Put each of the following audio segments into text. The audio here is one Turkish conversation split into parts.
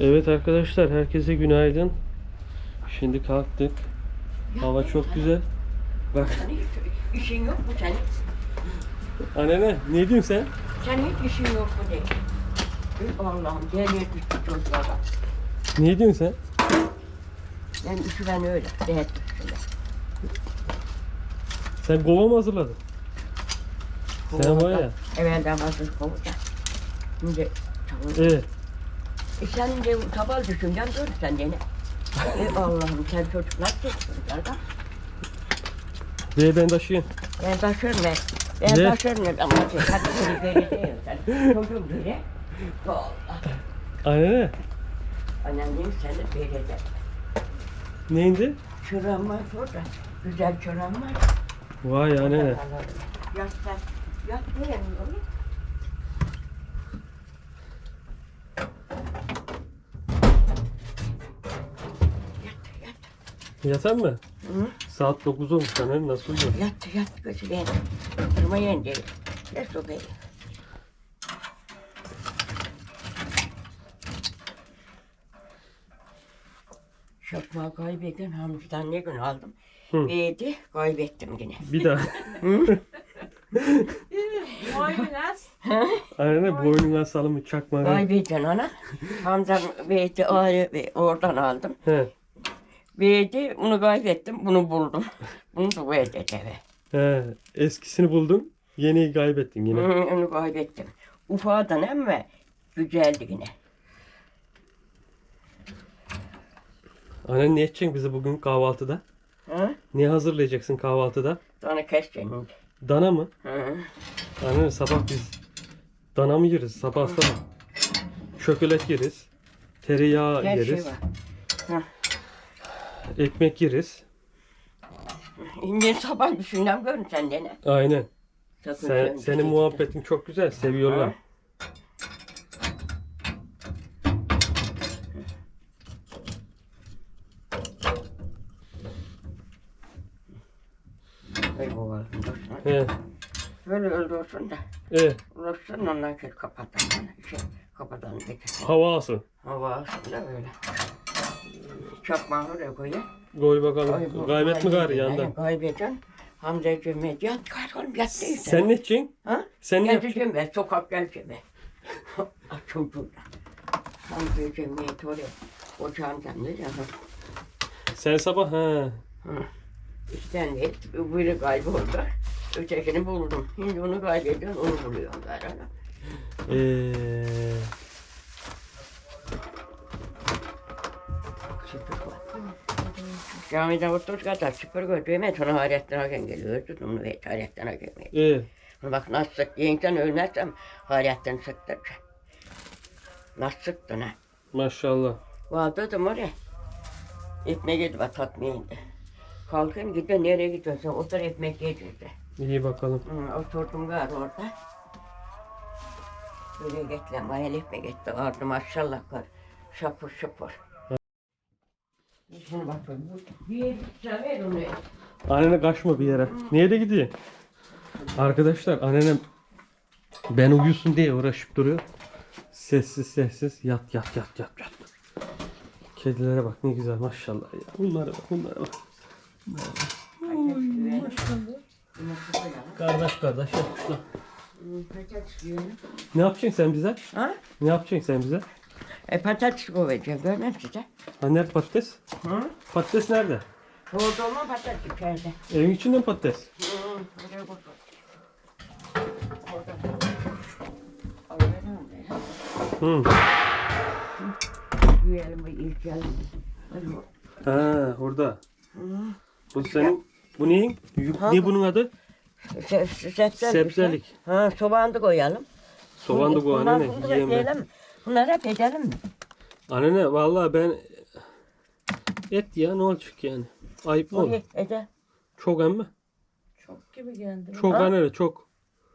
Evet arkadaşlar herkese günaydın. Şimdi kalktık. Hava çok güzel. Bak işin yok mu senin? anne ne diyorsun sen? Senin hiç işin yok mu de. Allah'ım gel düştü çocuklara. Ne diyorsun sen? Ben işi ben öyle. Değer düştüler. Sen kova mı hazırladın? Sen var ya. Evvelden hazır kovacak. Şimdi tamam. Evet. E sen de tabal düşüncen dur sen de ne? Ey Allah'ım sen çocuklar çocuklardan. Ve ben taşıyayım. Ben taşırım ben. Ben Ne? taşırım ben. Ama sen seni böyle değil sen. Çocuğum böyle. Allah. Anne Anneannem seni verecek. neydi? Çırağım var orada. Güzel çırağım var. Vay anne. Yat sen. Yat beğenmiyor mu? Yat Yatan mı? Hı? Saat 9 olmuş anne nasıl uyuyor? Yat yat gözü beğen. Durma yenge. Yat o beğen. Şapma kaybettim. Hamzı'dan ne gün aldım. Hı. Verdi, kaybettim yine. Bir daha. Boynaz. Anne boynuna salımı çakma. Kaybettin ana. Hamza verdi ayrı ve oradan aldım. He. Verdi, bunu kaybettim, bunu buldum. Bunu da verdi eve. He. Eskisini buldun. Yeniyi kaybettin yine. Hı, onu kaybettim. Ufağdan ama güzeldi yine. Anne ne edeceksin bize bugün kahvaltıda? Hı? Ne hazırlayacaksın kahvaltıda? Sonra keseceğim. Dana mı? Hı. Anne sabah biz dana mı yeriz sabah sabah? Çökelek yeriz. Tereyağı Her şey yeriz. var. Ekmek yeriz. İnce sabah düşündüm görün sen de ne? Aynen. Sakın Sen, sen senin muhabbetin çok güzel. Seviyorlar. Ha? He. Böyle öldürsün de. E, Uğraşsın ondan şey kapatalım. Şey kapatalım hava alsın. Hava alsın da böyle. Çakmağı oraya koyayım. Koy bakalım. Ay, bu- Kaybetme gari Aynen, yandan. Kaybedeceksin. Hamzacığım yat kar oğlum yat değil. Sen ne edeceksin? Ha? Sen ne yapacaksın? Geleceğim ben sokak ben. Aç çocuğuna. Hamzacığım yat oraya. Ocağından ne ya? Sen sabah ha. İşten et. Biri kayboldu. Ötekini buldum. Şimdi onu kaybediyorum, onu buluyorum galiba. Ee, Süpür var. Camide otur kadar süpür gördüğüme sonra Hayrettin Hakan geliyor. Tutun ve Hayrettin Hakan geliyor. e, Bak nasıl sık yiyince ölmezsem Hayrettin sıktı. Nasıl sıktın ha? maşallah. Vardıydım oraya. Ekmek yedi bak tatmayındı. Kalkın gidiyor nereye gidiyorsun? Otur ekmek yedirdi. İyi bakalım. Hı, oturdum gar orada. Böyle getlem, ayel ekmek etti. Vardı maşallah kar. Şapur şapur. Şimdi bak bu bir sever onu. Annene kaçma bir yere. Niye de gidiyor? Arkadaşlar annenem ben uyusun diye uğraşıp duruyor. Sessiz sessiz yat yat yat yat yat. Kedilere bak ne güzel maşallah ya. Bunlara bak bunlara bak. Kardeş kardeş yapmışlar. Ne yapacaksın sen bize? Ha? Ne yapacaksın sen bize? E patates koyacağım görmem size. Ha nerede patates? Hı? Patates nerede? Soğuduğuma patates içeride. Evin içinde mi patates? Hı, verin oraya. Hı. Yiyelim bir ilk yiyelim. Bu. Ha orada. Hı. Bu senin bu neyin? Ha. Ne bunun adı? Se- se- Sebzelik. Sebzelik. Ha, soğan da koyalım. Soğan da bu anne fındık yiyemem. ekleyelim mi? Bunları hep edelim mi? Anne vallahi ben et ya ne olacak yani? Ayıp mı? olur? Oraya ede. Çok emme. Çok gibi geldi. Çok Ha? anne çok.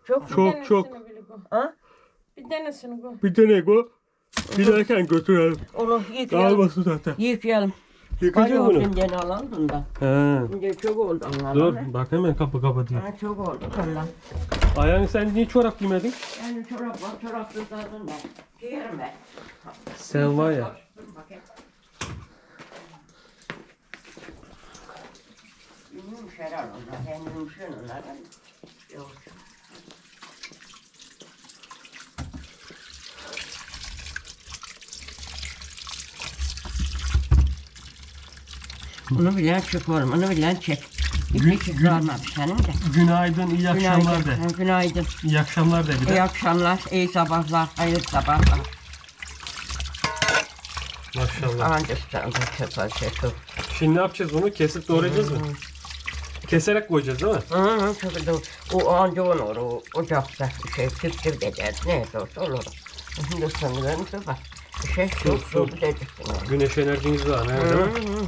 Çok. Bir Çok tanesini çok. bile. Ha? Bir tanesini koy. Bir tane go. Giderken götürelim. Onu yıkayalım. Kalmasın zaten. Yıkayalım. Yıkayacak Hadi bunu. o günden alalım bundan. He. Şimdi çok oldu onlardan. Dur bak hemen kapı kapatıyor. Ha, çok oldu ondan. Ayağını sen niye çorap giymedin? Yani çorap var, çorapsız zaten ben. Giyerim ben. Sen var ya. Dur bakayım. Yumuş herhalde onlar. Ben yumuşuyorum onlardan. Yok. Onu bilen çıkmıyorum, onu bilen çek. Gün- gün- de. Günaydın, iyi akşamlar de. Günaydın. İyi akşamlar de bir İyi de. akşamlar, iyi sabahlar, hayırlı sabahlar. Maşallah. Standı çöpel çöpel. Şimdi ne yapacağız bunu? Kesip doğrayacağız mı? Keserek koyacağız değil mi? Hı hı, çok da o anca olur, o ocakta şey tüptür dediler, ne olursa olur. Şimdi sanırım su var. Şey Su, su, dedik. Güneş enerjiniz var ne değil mi?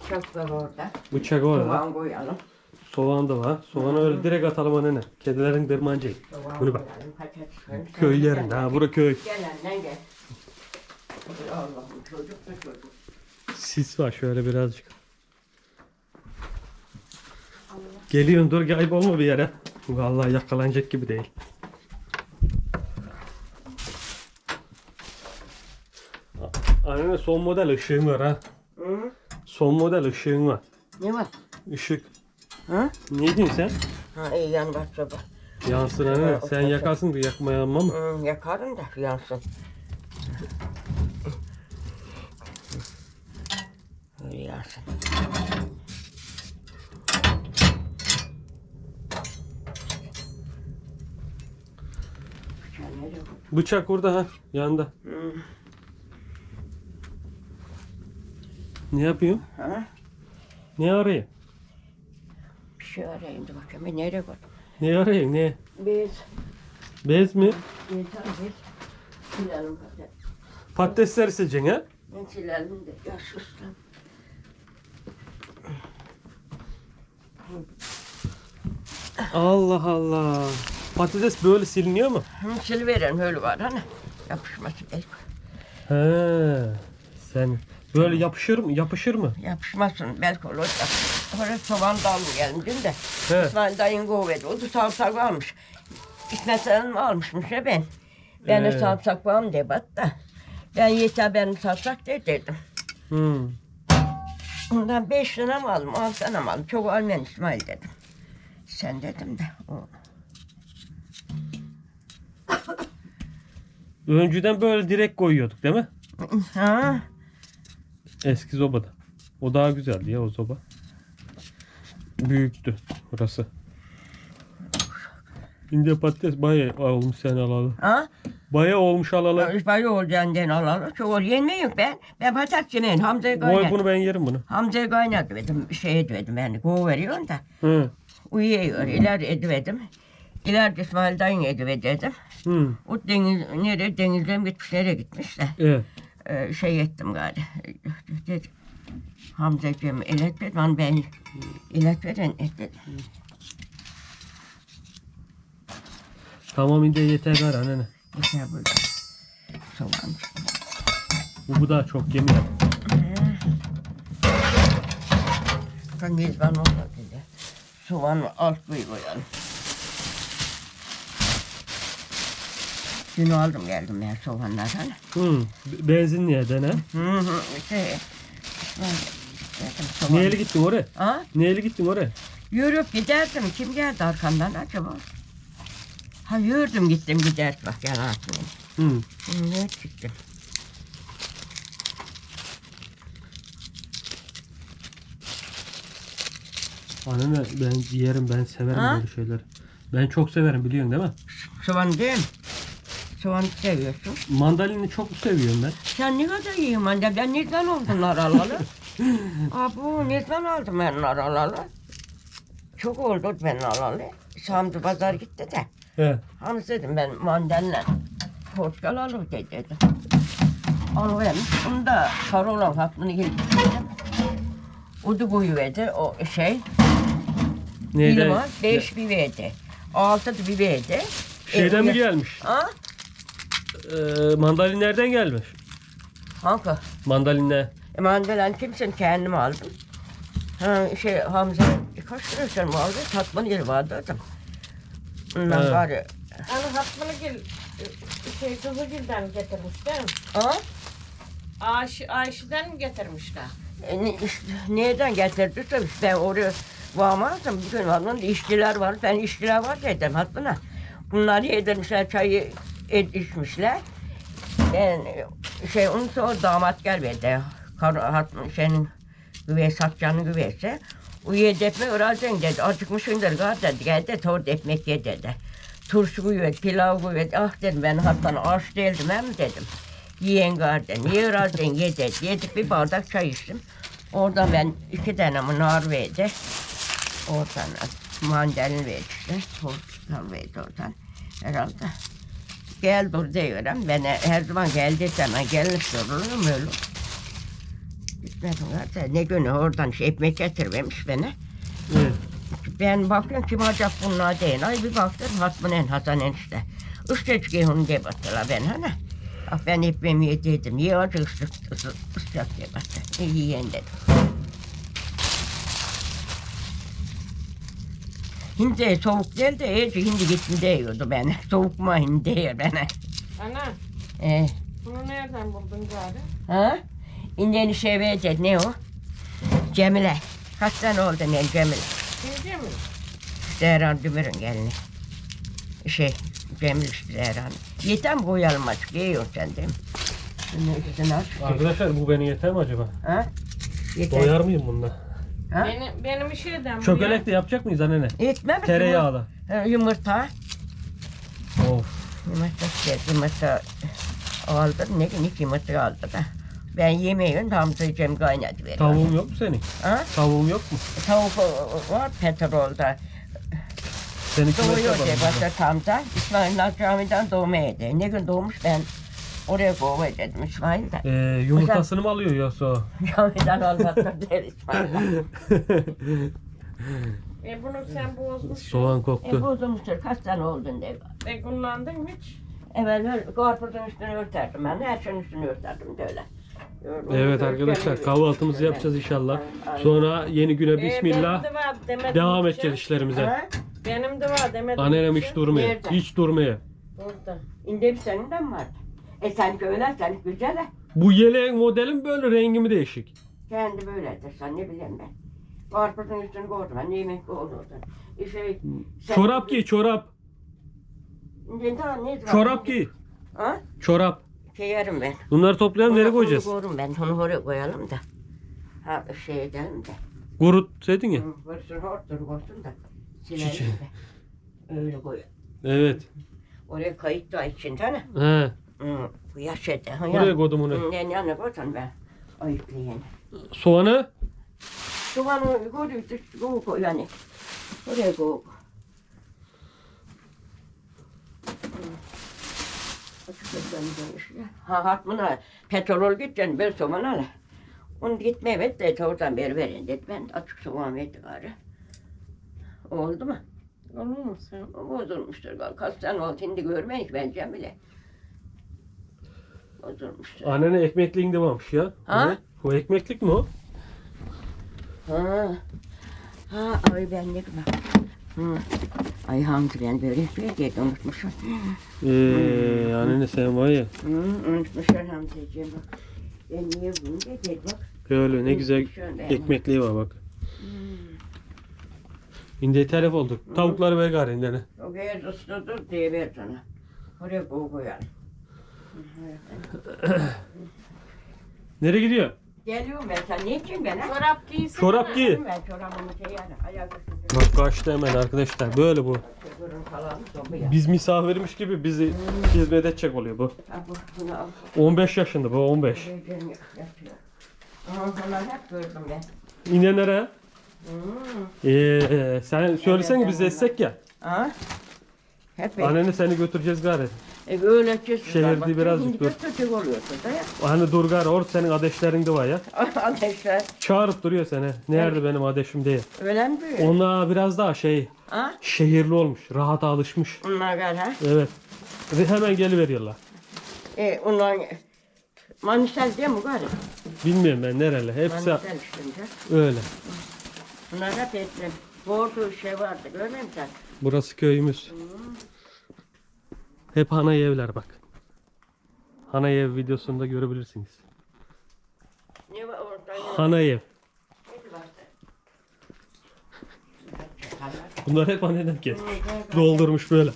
Bıçak var orada. Bıçak orada. Soğan koyalım. Soğan da var. Soğanı öyle direkt atalım anne. Kedilerin dırmancı. Soğan Bunu bak. koyalım, patates koyalım. Köy yerinde ha. Bura köy. Gel annen gel. Allah'ım çocuk da çocuk. Sis var şöyle birazcık. Geliyorsun dur kaybolma bir yere. Vallahi yakalanacak gibi değil. Anne son model ışığın var ha. Hı? Son model ışığın var. Ne var? Işık. Ha? Ne diyorsun sen? Ha iyi yan bak sabah. Yansın anne. Sen yakarsın da yakmaya alma mı? Hı, yakarım da yansın. Öyle yansın. Bıçak orada ha. Yanında. Hı, Ne yapıyorsun? Ha? Ne arayın? Bir şey arayayım da bakayım. Nereye koydun? Ne arayın? Ne? Biz. Bez mi? Biz biz. Silelim hadi. Patatesleri sileceksin ha? Ben silelim de. Ya sus lan. Allah Allah. Patates böyle siliniyor mu? Hı, Siliveren öyle var hani. Yapışmasın. El. He. Sen böyle yapışır mı? Yapışır mı? Yapışmasın belki olur. Oraya soğan da almayalım dün de. He. İsmail dayın kovedi. O da sarımsak almış. İsmet Hanım almışmış ya ben. Ben de Ee. sarımsak var mı diye baktı da. Ben yeter benim sarımsak de dedim. Hmm. Ondan beş tane mi aldım, altı tane mi aldım? Çok almayan İsmail dedim. Sen dedim de. O. Önceden böyle direkt koyuyorduk değil mi? Ha? Eski zobada. O daha güzeldi ya o zoba. Büyüktü burası. Şimdi patates bayağı olmuş sen alalı. Ha? Bayağı olmuş alalı. Bayağı olacağından alalı. Çok ol. Yenmiyor ben. Ben patates yemeyin. Hamza'yı Koy kaynattım. bunu ben yerim bunu. Hamza'yı kaynattım dedim. Şey dedim yani. Kov veriyorsun da. Hı. Uyuyor. İleri ediverdim. İleride İsmail dayın ediverdim. Hı. O deniz, nereye denizden gitmiş, nereye gitmiş de. Evet. Ee, şey ettim gari. Dedim. Hamzacığım ilet ver lan ben ilet veren et indi yeter gar anne. Yeter bu. Soğan. Bu, bu daha çok yemiyor. Kan gezban olmadı dedi. Soğan alt koy koyalım. Dün aldım geldim ben soğanlardan. Hı. be- Benzinliğe dene. Hı hı. Şey, İsmail, dedim soğan. Neyle gittin oraya? Ha? Neyle gittin oraya? Yürüyüp giderdim. Kim geldi arkamdan acaba? Ha yürüdüm gittim gider bak yalan atmayayım. Hı. Ne gittim. Anne ben yerim ben severim Ha? böyle şeyleri. Ben çok severim biliyorsun değil mi? Soğan değil mi? Soğan seviyorsun. Mandalini çok seviyorum ben. Sen ne kadar yiyorsun anne? Ben nereden oldun naralalı? Aa bu nereden aldım ben naralalı? Çok oldu ben alalı. Samdı pazar gitti de. He. Hani dedim ben mandalina portakal alıp de dedim. Onu da karolan hakkını gelip dedim. O da koyuverdi o şey. Neyden? Limon, beş biberdi. Altı da biberdi. Şeyden E, mi gelmiş? Ha? Ee, mandalin nereden gelmiş? Hangi? Mandalina. E, mandalina kimsin kendim aldım. Ha şey Hamza kaç lira sen mi aldın? Tatman yeri vardı adam. Ondan Ha. bari. Hani Fatmalı Gül şey Kızılgül'den getirmişler. Ha? Ayşe, Ayşe'den mi getirmişler? E, ne- işte, nereden getirdiyse ben oraya varmazdım. Bir gün onun işçiler var. Ben işçiler var dedim hattına. Bunlar yedirmişler çayı et, içmişler. E, şey onun sonra damat gelmedi. Kar, hat, senin güveys satacağını güveyse. O yedi ekmek öğreneceksin dedi. Acıkmışsındır gari dedi. Gel de torda ekmek ye dedi. Turşu güvet, pilav güvet. Ah dedim ben hatta aç değildim hem dedim. Yiyen garden, niye öğreneceksin ye dedi. Yedik bir bardak çay içtim. Oradan ben iki tane nar verdi. Oradan mandalina verdi. Portakal verdi oradan herhalde. Gel dur diyorum. Ben her zaman gel desem ben gelip dururum öyle. Gitmedim zaten. Ne günü oradan şey ekmek getirmemiş bana. Ben bakıyorum kim acaba bunlar değil. Ay bir baktım Hatmanen Hasan enişte. Üstelik onu diye baktılar ben hani. Ah ben ekmeğimi yediydim. Niye acı ıslık ıslık diye baktı. İyi yiyen dedim. Hindi soğuk değil de iyice hindi gittim diyordu beni. Soğuk mu hindi diyor bana. Ana Ee, bunu nereden buldun gari? ha? İnden şey verdi ne o? Cemile. Kaç tane oldu ne Cemile? Mi? Zehran Dümür'ün gelini. Şey, Cemil işte Zehran. Yeter mi koyalım açık? Yiyorsun sen değil mi? Şunun üstüne aç. Arkadaşlar bu beni yeter mi acaba? Ha? Yeter. Doyar mıyım bununla? Ha? Benim, benim bu Çökelek de yapacak mıyız anne? Etme mi? Tereyağlı. Yumurta. Yumurta. Of. Yumurta şey, yumurta aldı. Ne gün iki yumurta aldı da. Ben yemeğin Hamza Cem kaynadı veriyor. Tavuğun yok mu senin? Ha? Tavuğun yok mu? Tavuk o- var petrolda. Senin kime Doğuyor diye başta Hamza. İsmail Naz Camii'den doğmaydı. Ne gün doğmuş ben oraya kovuyor dedim İsmail de. Ee, yumurtasını mı alıyor yoksa o? Camiden almadı değil İsmail. E bunu sen bozmuşsun. Soğan E koktu. bozulmuştur. Kaç tane oldun diye. E kullandın mı hiç? Öyle karpuzun üstünü örterdim ben. Her şeyin üstünü örterdim de öyle. Öyle Evet arkadaşlar kahvaltımızı yapacağız inşallah. Sonra yeni güne E, bismillah. benim de var demedim Devam hiç. edeceğiz işlerimize. Benim de var demedim. Annenem hiç. durmuyor. Nerede? Hiç durmuyor. Burada. İnde bir senin de mi vardı? E sen öyle sen güzel. ha. Bu yeleğin modelin böyle rengi mi değişik? Kendi böyledir sen ne bileyim ben. Karpuzun üstünü koydum ben yemek oldu. E şey, sen- Çorap giy çorap. Ne ne zaman? Çorap giy. Ha? Çorap. Giyerim ben. Bunları toplayalım nereye koyacağız? Onu koyarım ben. Onu oraya koyalım da. Ha şey edelim de. Kurut dedin ya. Hı, Varsın hortur koysun da. Silelim de. Öyle koy. Evet. Oraya kayıt da için sana. He. Hı, bu yaş ede. Ha, Buraya koydum onu. Hı, yan yana koysan ben. Ayıklayayım. Soğanı. Soğanı koy, düştü, koy koy yani. Oraya koy. Ha hatmına petrol gideceksin bir soğan al. Onu gitmeye et de oradan beri verin dedi. Ben açık soğan verdi gari. Oldu mu? Olur mu sen? Bozulmuştur galiba. Kaç tane oldu şimdi görmeyiz bence bile. Bozulmuştur. Annene ekmekliğin de varmış ya. Ha? Ne? O ekmeklik mi o? Ha. Ha ay ben ne kadar. Hı. Ay Hamdi ben böyle şey diye unutmuşum. Ee, annene sen var ya. Hı, unutmuşum Hamdi'ciğim bak. Ben niye bunu dedi bak. Öyle ne güzel ekmekliği var bak. Şimdi telef olduk. Tavukları ver gari indene. O gayet ıslıdır diye ver sana. Oraya koy koyalım. Nereye gidiyor? Geliyorum ben sen ne için ben ha? Çorap giysene. Çorap giy. Ben çorabımı şey yani ayak üstünde. Bak kaçtı hemen arkadaşlar. Böyle bu. Falan ya. Biz misafirmiş gibi bizi hizmet edecek oluyor bu. Ha bu bunu al. 15 yaşında bu 15. Gözlerim yapıyor. Ama bunlar hep gördüm ben. İnenlere. Hmm. Ee, sen söylesene biz etsek ya. Ha? Hep Anneni seni götüreceğiz gari. E öyle çizgiler. Şehirde bak, birazcık dur. Kötü oluyorsun da ya. Hani dur gari orada senin adeşlerin de var ya. Ateşler. Çağırıp duruyor seni. Nerede benim adeşim diye. Öyle mi büyüyor? Onlar biraz daha şey Ha? şehirli olmuş. Rahata alışmış. Onlar gel ha? Evet. Ve hemen geliveriyorlar. E onlar Manisel değil mi gari? Bilmiyorum ben nereli. Hepsi Manisel işte. öyle. Bunlar hep etli. Bordo şey vardı görmüyor musun? Burası köyümüz. Hep hanay evler bak. Hanay ev videosunda görebilirsiniz. Ne var orada? Hanayev. Bunlar hep annenem kesmiş. Doldurmuş böyle.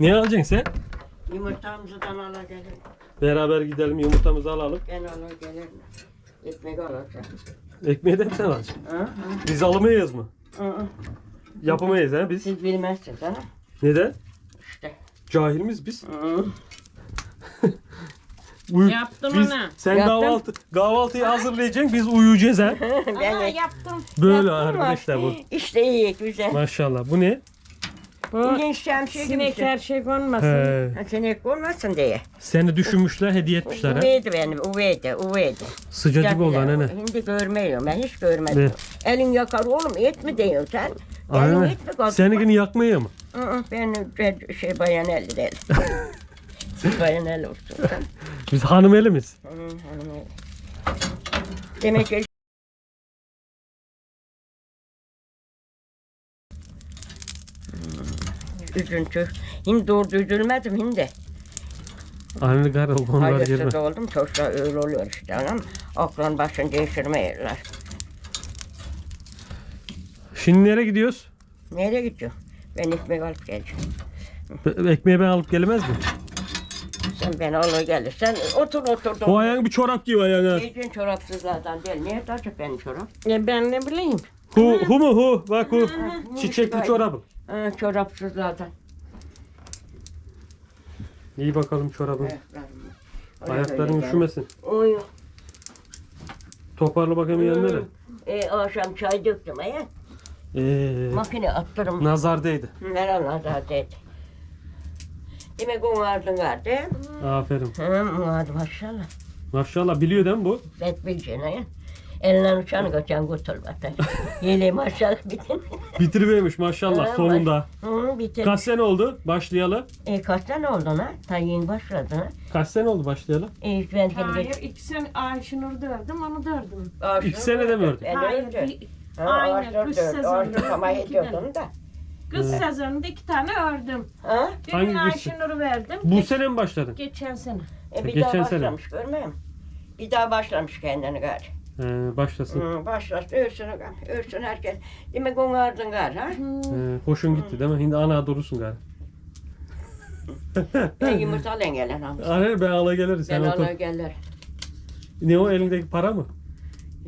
Ne alacaksın sen? Yumurtamızdan ala gelir. Beraber gidelim yumurtamızı alalım. Ben ala gelirim. Ekmek alacağım. Ekmeği de mi sen alacaksın? Hı hı. Biz alamayız mı? Hı hı. Yapamayız ha biz. Siz bilmezsiniz ha? Neden? İşte. Cahil biz? Hı. Uyu- Yaptım biz, ana. Sen Yaptım. kahvaltı kahvaltıyı hazırlayacaksın biz uyuyacağız ha. ben Ana de yaptım. Böyle Yaptım arkadaşlar bu. İşte iyi güzel. Maşallah. Bu ne? Bu Bugün şemsiye gibi. sinek her şey konmasın. He. Ha, Sinek olmasın diye. Seni düşünmüşler, hediye etmişler ha. Uveydi benim, uveydi, uveydi. Sıcacık oldu anne. Şimdi görmüyorum, ben hiç görmedim. Elin yakar oğlum, et mi diyorsun sen? Elin Aynen. et mi kaldı? Seninkini yakmaya mı? Hı hı, Ben ben şey bayan eli değil. Siz bayan eli olsun. Biz hanım elimiz. Hı, hanım eli. Demek ki Üzüntü. Şimdi doğru üzülmedim şimdi. Anne gar o konular girme. Hayırsız oldum. Çocuklar öyle oluyor işte anam. Aklın başını değiştirmeyiyorlar. Şimdi nereye gidiyoruz? Nereye gidiyor? Ben ekmek alıp geleceğim. Be- Ekmeği ben alıp gelemez mi? Sen beni alır gelir. Sen otur otur. O ayağın bir çorap giyiyor ayağına. Giydiğin çorapsızlardan değil. Niye daha çok benim çorap? Ya ben ne bileyim. Hu, hu mu hu? Bak hu. Çiçekli çorabı. Ha, çorapsızlardan. İyi bakalım çorabın. Ayaklarım. Ayakların üşümesin. Oy. Toparla bakayım yanları. E, akşam çay döktüm ya. Ee, Makine attırım. nazar değdi. Meral nazar dedi. Demek o vardın vardı. Aferin. Hı, maşallah. Maşallah biliyor değil mi bu? Bet bileceğine ya. Elinden uçanı kaçan kurtul bakayım. Yine maşallah bitin. Bitirivermiş maşallah Ha, sonunda. Hı. Kaç sene oldu başlayalı? E, kaç sene oldu ha? Ta yeni başladın ha? Kaç sene oldu başlayalı? E, ben seni Hayır iki sene Ayşenur'u dördüm onu dördüm. İki sene de mi ördün? Hayır bir Ha, Aynen, kış sezonunda iki ediyordun da. kız sezonunda iki tane ördüm. Ha? Hangi Birini? Ayşenur'u verdim. Bu Geç- sene mi başladın? Geçen sene. E, bir Geçen daha sene. başlamış görmüyor musun? Bir daha başlamış kendini gari. Ee, başlasın. Hı, başlasın, örsün, örsün herkes. Demek onu ardın gari ha? Ee, hoşun gitti değil mi? Şimdi ana doğrusun gari. Ben yumurta alayım gelen hamsi. Anne ben ala geliriz. Ben alır gelir. Ne o elindeki para mı?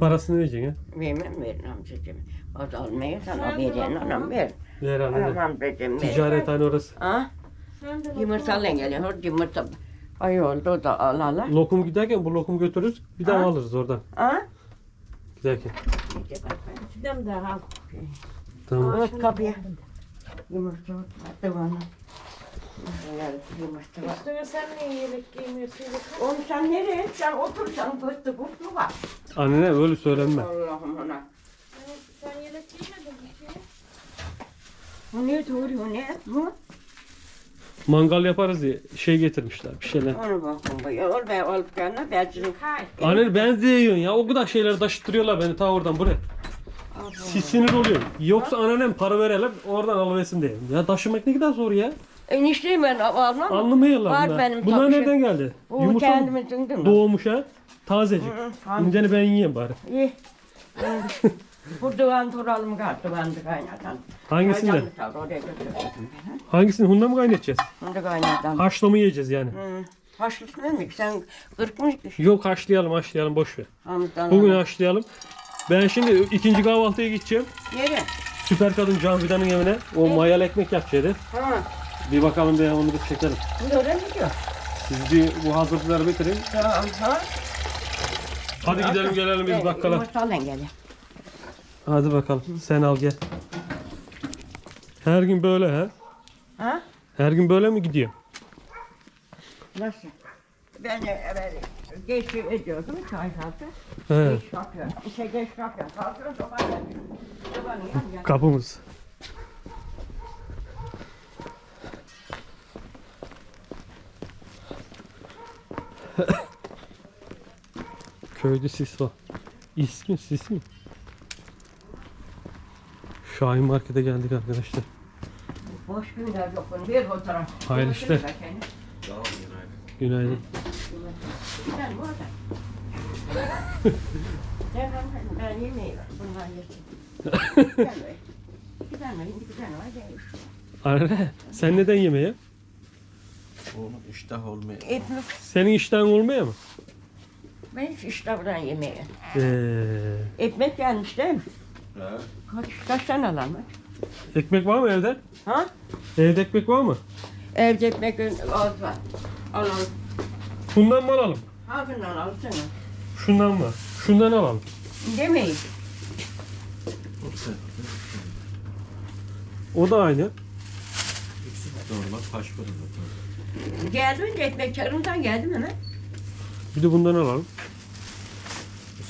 Parasını vereceksin ha. Vermem verin hamsicim. O da almaya sana bakalım. anam ver. Ver Anam anne. hamsicim ver. Ticarethane orası. Ha? Yumurta alayım gelen. Orada yumurta. Ay oldu o da al al. al. Lokum giderken bu lokum götürürüz. Bir daha Ha? alırız oradan Ha? Ben. Gidem de al. Tamam. Ört kapıya. Yumurta attı bana. Yumurta var. Üstüne sen niye yelek giymiyorsun? Oğlum sen nereye? Sen otur sen götü kutlu var. Annene öyle söylenme. Allah'ım ona. Sen yelek giymedin mi? Bu ne doğru o ne? Bu? Mangal yaparız diye şey getirmişler bir şeyler. Onu bakın bu. Ya ol ben alıp gelme. Anne ben de yiyorsun ya. O kadar şeyleri taşıttırıyorlar beni ta oradan buraya. Si- Sinir oluyorum. Yoksa anneannem para verelim oradan alıversin diye. Ya taşımak ne kadar zor ya. Enişteyim ben almam. Anlamıyorlar Var bunlar. benim bunlar tabii nereden geldi? Bu Yumurta mı kendimizin değil mi? doğmuş ha? Tazecik. Hı, hı. İnceni ben yiyeyim bari. İyi. Bu divan duralım galiba divandı kaynatan. Hangisinde? Oraya ben. ha. Hangisini? Hunda mı kaynatacağız? Bunu kaynatan. Haşla mı yiyeceğiz yani? Hı. Haşlısın mı? Sen kırkmış Yok haşlayalım haşlayalım boş ver. Hamdan. Bugün haşlayalım. Ben şimdi ikinci kahvaltıya gideceğim. Nereye? Süper kadın Cavidan'ın evine. O mayalı ekmek yapacaktı. Ha. Bir bakalım bir onu bir çekelim. Bu oraya mı gidiyor? Siz bir bu hazırlıkları bitirin. Tamam. Ha? Hadi gidelim gelelim biz bakkala. Yumurta alın gelin. Hadi bakalım sen al gel. Her gün böyle ha? Ha? Her gün böyle mi gidiyor? Nasıl? Ben evet, geç ediyordum çay kalktı. He, Geç kalkıyorum. İşe geç kalkıyorum. Kalkıyorum sokağa gelmiyorum. Sobanın yan yan. kapımız. Köyde sis var. İsmi sis mi? Şahin Market'e geldik arkadaşlar. Boş günler yok bunun. Bir fotoğraf. Hayırlı işler. Günaydın. Arada. Ben, ben, ben yemeği var. Bunlar yesin. Güzel mi? Güzel mi? Güzel mi? Hadi. Anne sen neden yemeye? Oğlum iştah olmuyor. Ekmek. Senin iştahın olmuyor mu? Ben hiç iştahdan yemeği. Ee, Ekmek gelmiş değil mi? He? Kaç, kaç tane alalım? ekmek var mı evde? Ha? Evde ekmek var mı? Evde ekmek az var. Alalım. Bundan mı alalım? Hanginden alsana? Şundan mı? Şundan alalım. Demeyin. O da aynı. De normal kaç para. Geldim de ekmek çarımdan geldim hemen. Bir de bundan alalım.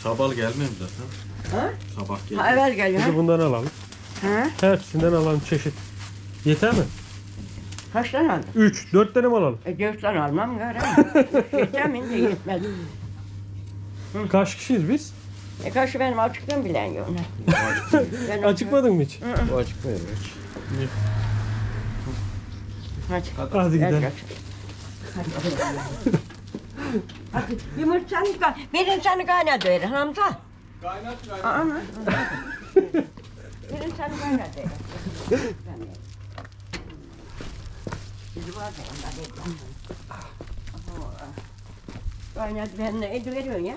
Sabah gelmiyor mu zaten? Ha? Sabah Ha geliyor. evvel geliyor. de bundan alalım. Ha? Hepsinden alalım çeşit. Yeter mi? Kaç tane aldın? 3, 4 tane mi alalım? E dört tane almam gari. Yeter mi? De yetmez. Kaç kişiyiz biz? E kaç benim açıklığım bilen yok. Ben Acıkmadın mı hiç? Bu hiç. Hadi. Hadi Gel, gidelim. gel. Hadi. Hadi yumurtanı verin seni kaynadı verin Hamza. Kaynat kaynat. Ana. verin seni kaynadı verin. Bizi var da onlar değil. Kaynadı ben ne ediyorum ya?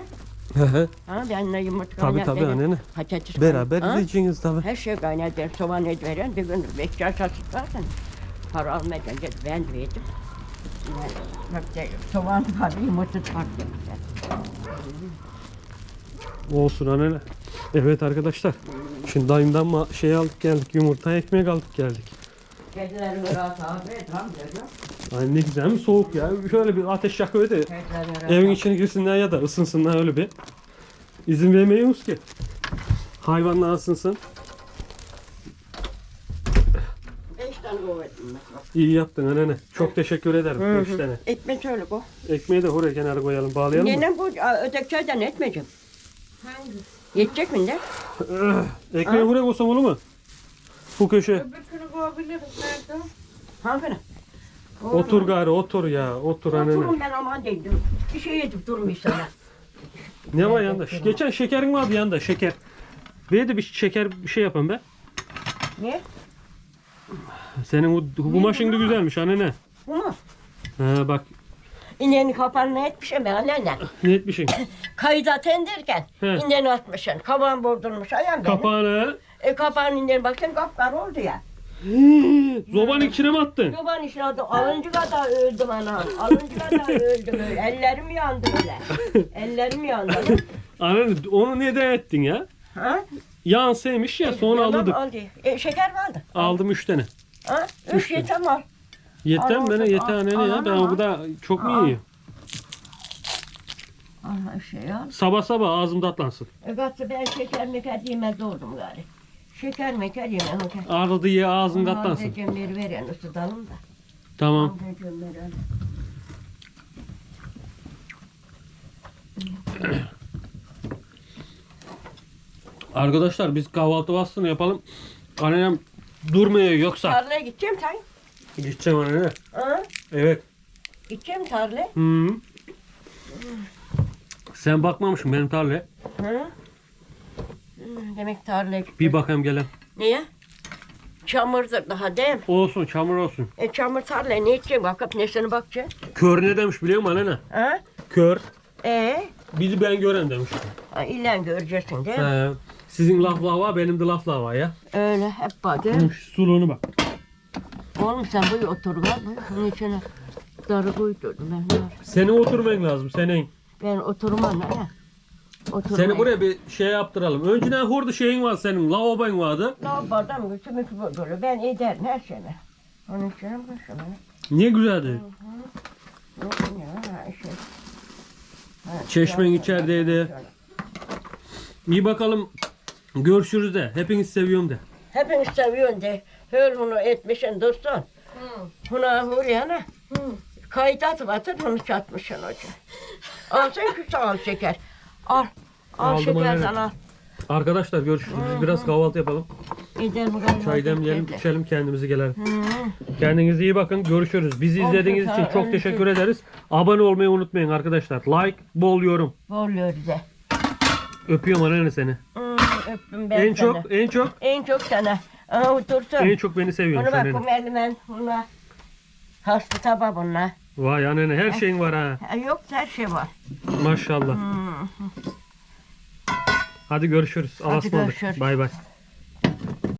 Hı hı. Ha ben ne yumurta tabii kaynadı tabii verin. annene. Patates Beraber Ha? yiyeceğiz tabii. Her şey kaynadı. Soğan et veren bir gün bekçer satıp zaten. Para almadan gel ben de yedim. Yani, Bak de, soğan var, yumurta var. Olsun annene. Evet arkadaşlar. Şimdi dayımdan ma- şey aldık geldik. Yumurta ekmek aldık geldik. Kedilerin rahat abi, tam diyor. Ay ne güzel mi soğuk ya. Şöyle bir ateş yakıyor da evin içine girsinler ya da ısınsınlar öyle bir. İzin vermiyoruz ki. Hayvanlar ısınsın. Beş tane var. İyi yaptın annene. Çok teşekkür ederim. Hı Beş tane. Ekmek öyle bu. Ekmeği de oraya kenara koyalım. Bağlayalım mı? Yine bu öteki çaydan etmeyeceğim. Hangi? Yetecek mi de? Ekmeği oraya koysam olur mu? Bu köşe. Öbürkünü koyabiliriz. Nerede? Hangi? Otur gari otur ya. Otur. Oturun ben aman dedim. Bir şey yedip durmuş sana. Ne var yanında? Geçen şekerin vardı yanında şeker. De bir şeker bir şey yapın be. Ne? Senin o kumaşın da güzelmiş annene. Bu mu? Ha bak İneğini kapanını etmişim ben anneanne. ne etmişsin. Kayıda tendirken He. ineğini atmışsın. Kabağın bordurmuş ayağım benim. Kapağını. E kapağın ineğini bakın kapkar oldu ya. Zobanın içine mi attın? Çoban işine adı alınca kadar öldüm anam. Alınca kadar öldüm öyle. Ellerim yandı öyle. Ellerim yandı. Anne onu neden ettin ya? ha? Yansıymış ya sonra Yalan aldık. Aldı. E, şeker vardı. Aldım üç tane. Ha? Üç yeter var. Yeter bana yeter al, ya. Ben o kadar çok mu yiyeyim? Allah şey al. Sabah sabah ağzım tatlansın. E gattı ben şeker meker yemez oldum gari. Şeker meker meker. Ağrıdı ye ağzın tatlansın. Anneciğim veri veren ısıtalım da. Tamam. Arkadaşlar biz kahvaltı bastığını yapalım. Annem durmuyor yoksa. Tarlaya gideceğim sen. Gideceğim annene. Ha? Evet. Gideceğim tarlaya. Hı. Sen bakmamışsın benim tarlaya. Hı? Hmm, Demek tarlaya gittim. Bir bakayım gelen. Niye? Çamurdur daha değil mi? Olsun çamur olsun. E çamur tarlaya ne edeceksin? Bakıp nesine bakacaksın? Kör ne demiş biliyor musun annene? Ha? Kör. E? Bizi ben gören demiş. Ha, İlla göreceksin değil mi? He. Sizin laf var benim de laf var ya. Öyle hep bak değil mi? Hı, Suluğunu bak. Oğlum sen bu otur var mı? Bunun içine darı koydurdum ben. var. Senin oturman lazım senin. Ben oturmam ne? Oturmam. Seni buraya bir şey yaptıralım. Önceden hurdu şeyin var senin. Lavabon vardı. Lavabodan götümü böyle ben ederim her şeyi. Onun için bana. Ne güzeldi. Yok ya ha, şey. Ha, Çeşmen şöyle, içerideydi. İyi bakalım. Görüşürüz de. Hepiniz seviyorum de. Hepiniz seviyorsun de. Hör bunu etmişsin dursun. Buna huriyana. Kayıt atıp atıp onu çatmışsın hoca. Al sen şu al şeker. Al. Al Aldım şekerden anne. al. Arkadaşlar görüşürüz. Biz biraz kahvaltı yapalım. Gidelim galiba. Çay demleyelim, içelim kendimizi gelelim. Hı. Kendinize iyi bakın. Görüşürüz. Bizi izlediğiniz için çok teşekkür ederiz. Abone olmayı unutmayın arkadaşlar. Like, bol yorum. Oluyor bize. Öpüyorum anneanne seni. Hı, öptüm ben En seni. çok, en çok, En çok sana. Aha otursun. en çok beni seviyorsun Bunu bak sen. bu eldiven. Bunlar. Hasta taba bunlar. Vay anneanne her şeyin var ha. Ha, Yok her şey var. Maşallah. Hı. Hadi görüşürüz. Allah'a Hadi ısmarladık. görüşürüz. Bay bay.